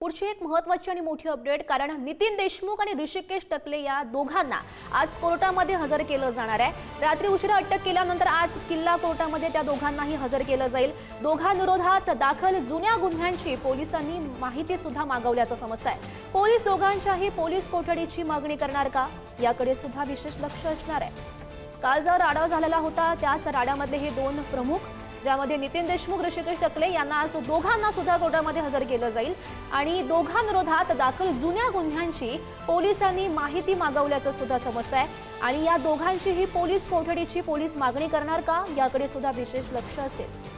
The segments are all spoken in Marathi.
पुढची एक महत्वाची आणि मोठी अपडेट कारण नितीन देशमुख आणि ऋषिकेश टकले या दोघांना आज कोर्टामध्ये हजर केलं जाणार आहे. रात्री उशिरा अटक केल्यानंतर आज किल्ला कोर्टामध्ये त्या दोघांनाही हजर केलं जाईल. दोघांविरोधात दाखल जुन्या गुन्ह्यांची पोलिसांनी माहिती सुद्धा मागवल्याचं समजत आहे पोलीस दोघांच्याही पोलीस कोठडीची मागणी करणार का? याकडे सुद्धा विशेष लक्ष असणार आहे. काल जो राडा झालेला होता त्याच राड्यामधले हे दोन प्रमुख ज्यामध्ये नितीन देशमुख ऋषिकेश टकले यांना आज दोघांना सुद्धा कोर्टामध्ये हजर केलं जाईल. आणि दोघांविरोधात दाखल जुन्या गुन्ह्यांची पोलिसांनी माहिती मागवल्याचं सुद्धा समजत आहे आणि या दोघांचीही पोलीस कोठडीची पोलीस मागणी करणार का? याकडे सुद्धा विशेष लक्ष असेल.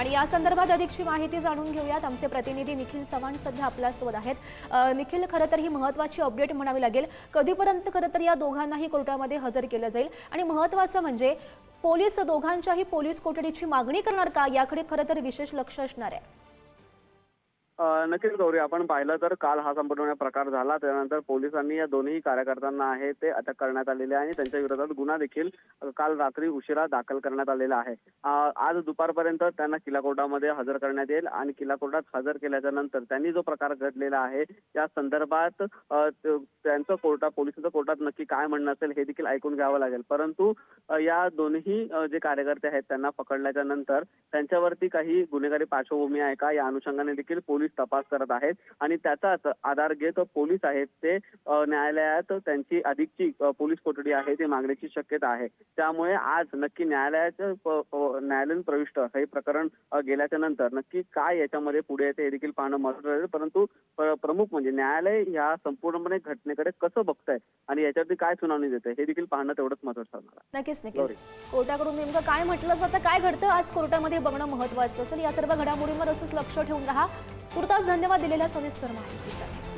आणि या संदर्भात अधिकची माहिती जाणून घेऊयात. आमचे प्रतिनिधी निखिल चव्हाण सध्या आपल्यासोबत आहेत. निखिल खरं तर ही महत्वाची अपडेट म्हणावी लागेल. कधीपर्यंत खरं तर या दोघांनाही कोर्टामध्ये हजर केलं जाईल? आणि महत्वाचं म्हणजे पोलीस दोघांच्याही पोलीस कोठडीची मागणी करणार का? याकडे खरं तर विशेष लक्ष असणार आहे. नक्कीच गौरी आपण पाहिलं तर काल हा संपूर्ण प्रकार झाला. त्यानंतर पोलिसांनी या दोन्ही कार्यकर्त्यांना आहे ते अटक करण्यात आलेले आहे आणि त्यांच्या विरोधात गुन्हा देखील काल रात्री उशिरा दाखल करण्यात आलेला आहे. आज दुपारपर्यंत त्यांना किला कोर्टामध्ये हजर करण्यात येईल आणि किला कोर्टात हजर केल्याच्यानंतर त्यांनी जो प्रकार घडलेला आहे त्या संदर्भात त्यांचं कोर्टा पोलिसांचं कोर्टात नक्की काय म्हणणं असेल हे देखील ऐकून घ्यावं लागेल. परंतु या दोन्ही जे कार्यकर्ते आहेत त्यांना पकडल्याच्या नंतर त्यांच्यावरती काही गुन्हेगारी पार्श्वभूमी आहे का या अनुषंगाने देखील पोलीस तपास करत आहेत आणि त्याचाच आधार घेत पोलीस आहेत ते न्यायालयात त्यांची अधिकची पोलीस कोठडी आहे ती मागण्याची शक्यता आहे. त्यामुळे आज नक्की न्यायालयाचं न्यायालयीन प्रविष्ट हे प्रकरण गेल्याच्यानंतर नक्की काय याच्यामध्ये पुढे येते हे देखील पाहणं महत्वाचं आहे. परंतु प्रमुख म्हणजे न्यायालय या संपूर्णपणे घटनेकडे कसं बघतंय आणि याच्यावरती काय सुनावणी देते हे देखील पाहणं तेवढंच महत्वाचं आहे. नक्कीच गौरी. कोर्टाकडून नेमकं काय म्हटलं जातं काय घडतं? आज कोर्टामध्ये बघणं महत्वाचं असेल. या सर्व घडामोडींवर असंच लक्ष ठेवून राहा. पुरताच धन्यवाद दिलेल्या सविस्तर माहितीसाठी.